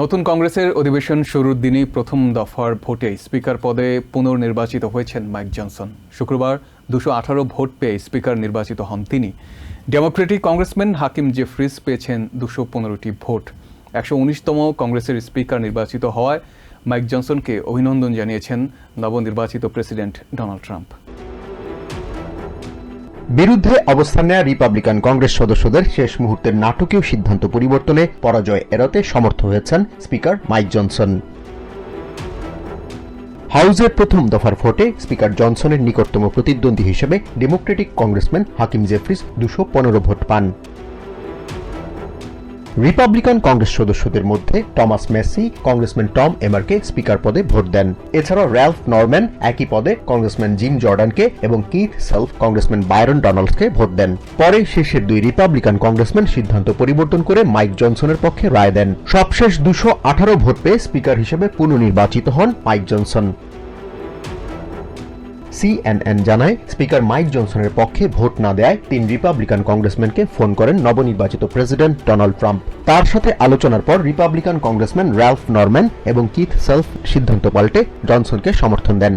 নতুন কংগ্রেসের অধিবেশন শুরুর দিনই প্রথম দফার ভোটে স্পিকার পদে পুনর্নির্বাচিত হয়েছেন মাইক জনসন। শুক্রবার দুশো আঠারো ভোট পেয়ে স্পিকার নির্বাচিত হন তিনি। ডেমোক্রেটিক কংগ্রেসম্যান হাকিম জেফ্রিস পেয়েছেন দুশো পনেরোটি ভোট। একশো উনিশতম কংগ্রেসের স্পিকার নির্বাচিত হওয়ায় মাইক জনসনকে অভিনন্দন জানিয়েছেন নবনির্বাচিত প্রেসিডেন্ট ডোনাল্ড ট্রাম্প। বিরুদ্ধে অবস্থান নেয়া রিপাবলিকান কংগ্রেস সদস্যদের শেষ মুহূর্তের নাটকীয় সিদ্ধান্ত পরিবর্তনে পরাজয় এড়াতে সমর্থ হয়েছেন স্পিকার মাইক জনসন। হাউজের প্রথম দফার ভোটে স্পিকার জনসনের নিকটতম প্রতিদ্বন্দ্বী হিসেবে ডেমোক্রেটিক কংগ্রেসম্যান হাকিম জেফ্রিস দুশো পনেরো ভোট পান। রিপাবলিকান কংগ্রেস সদস্যদের মধ্যে টমাস মেসি কংগ্রেসম্যান টম এমারকে স্পিকার পদে ভোট দেন। এছাড়াও র্যালফ নরম্যান একই পদে কংগ্রেসম্যান জিম জর্ডানকে এবং কিথ সেলফ কংগ্রেসম্যান বায়রন ডোনাল্ডসকে ভোট দেন। পরে শেষের দুই রিপাবলিকান কংগ্রেসম্যান সিদ্ধান্ত পরিবর্তন করে মাইক জনসনের পক্ষে রায় দেন। সবশেষ দুশো আঠারো ভোট পেয়ে স্পিকার হিসেবে পুনর্নির্বাচিত হন মাইক জনসন সিএনএন জানায়, স্পিকার মাইক জনসনের পক্ষে ভোট না দেয় তিন রিপাবলিকান কংগ্রেসম্যানকে ফোন করেন নবনির্বাচিত প্রেসিডেন্ট ডোনাল্ড ট্রাম্প। তার সাথে আলোচনার পর রিপাবলিকান কংগ্রেসম্যান র্যালফ নরম্যান এবং কিথ সেলফ সিদ্ধান্ত পাল্টে জনসনকে সমর্থন দেন।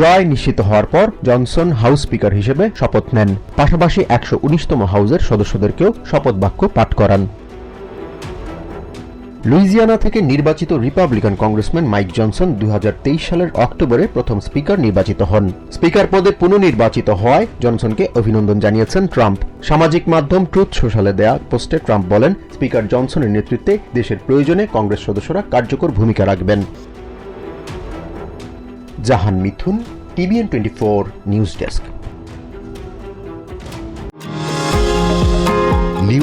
জয় নিশ্চিত হওয়ার পর জনসন হাউস স্পিকার হিসেবে শপথ নেন। পাশাপাশি একশো উনিশতম হাউসের সদস্যদেরকেও শপথ বাক্য পাঠ করান। লুইজিয়ানা থেকে নির্বাচিত রিপাবলিকান কংগ্রেসম্যান মাইক জনসন দুই সালের অক্টোবরে প্রথম স্পিকার নির্বাচিত হন। স্পিকার পদে পুনর্নির্বাচিত হওয়ায় জনসনকে অভিনন্দন জানিয়েছেন ট্রাম্প। সামাজিক মাধ্যম ট্রুথ সোশ্যালে দেয়া পোস্টে ট্রাম্প বলেন, স্পিকার জনসনের নেতৃত্বে দেশের প্রয়োজনে কংগ্রেস সদস্যরা কার্যকর ভূমিকা রাখবেন। Jahan Mithun, TVN twenty four news desk.